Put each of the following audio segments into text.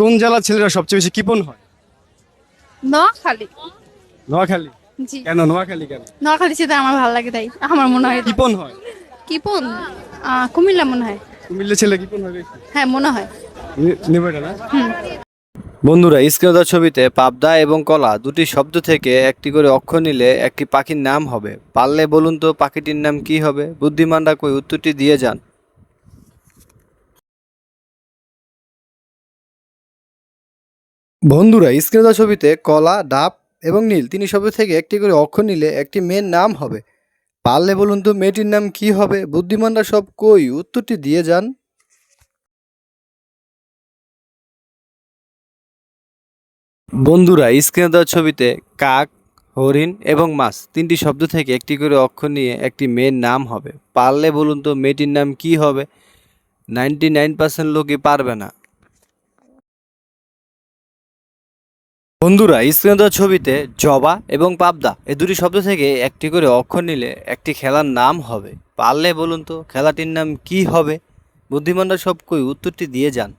কোন জেলার ছেলেরা সবচেয়ে বেশি কিপন হয়? নোয়াখালী। নোয়াখালী? জি। কেন নোয়াখালী কেন? নোয়াখালী সেটা আমার ভালো লাগে তাই আমার মনে হয়। কিপন হয়? কিপন? আহ, কুমিল্লা মনে হয়। কুমিল্লা ছেলে কিপন হয় বেশি? হ্যাঁ মনে হয়। নেবে এটা না? বন্ধুরা স্ক্রিনদার ছবিতে পাবদা এবং কলা দুটি শব্দ থেকে একটি করে অক্ষর নিলে একটি পাখির নাম হবে। পারলে বলুন তো পাখিটির নাম কি হবে? বুদ্ধিমানরা কই উত্তরটি দিয়ে যান। বন্ধুরা স্ক্রিনদার ছবিতে কলা, ডাব এবং নীল তিনি শব্দ থেকে একটি করে অক্ষর নিলে একটি মেয়ের নাম হবে। পারলে বলুন তো মেয়েটির নাম কি হবে? বুদ্ধিমানরা সব কই? উত্তরটি দিয়ে যান। বন্ধুরা, স্ক্রিনে দেওয়া ছবিতে কাক, হরিণ এবং মাছ তিনটি শব্দ থেকে একটি করে অক্ষর নিয়ে একটি মেয়ের নাম হবে। পারলে বলুন তো মেয়েটির নাম কি হবে? নাইনটি নাইন পার্সেন্ট লোকই পারবে না। বন্ধুরা, স্ক্রিনে ছবিতে জবা এবং পাবদা, এই দুটি শব্দ থেকে একটি করে অক্ষর নিলে একটি খেলার নাম হবে। পারলে বলুন তো, খেলাটির নাম কি হবে? বুদ্ধিমানরা সব কই উত্তরটি দিয়ে যান।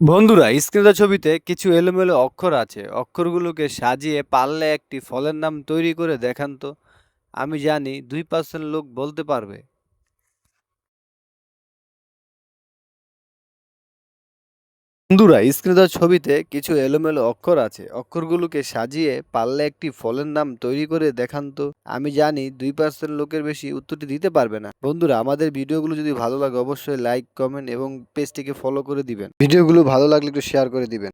বন্ধুরা, স্ক্রিনে ছবিতে কিছু এলোমেলো অক্ষর আছে। অক্ষরগুলোকে সাজিয়ে পারলে একটি ফলের নাম তৈরি করে দেখান তো। আমি জানি দুই পার্সেন্ট লোক বলতে পারবে। বন্ধুরা স্ক্রিনে ছবিতে কিছু এলোমেলো অক্ষর আছে। অক্ষরগুলোকে সাজিয়ে পারলে একটি ফলের নাম তৈরি করে দেখান তো। আমি জানি দুই পার্সেন্ট লোকের বেশি উত্তরটি দিতে পারবে না। বন্ধুরা, আমাদের ভিডিওগুলো যদি ভালো লাগে, অবশ্যই লাইক, কমেন্ট এবং পেজটিকে ফলো করে দিবেন। ভিডিওগুলো ভালো লাগলে একটু শেয়ার করে দিবেন।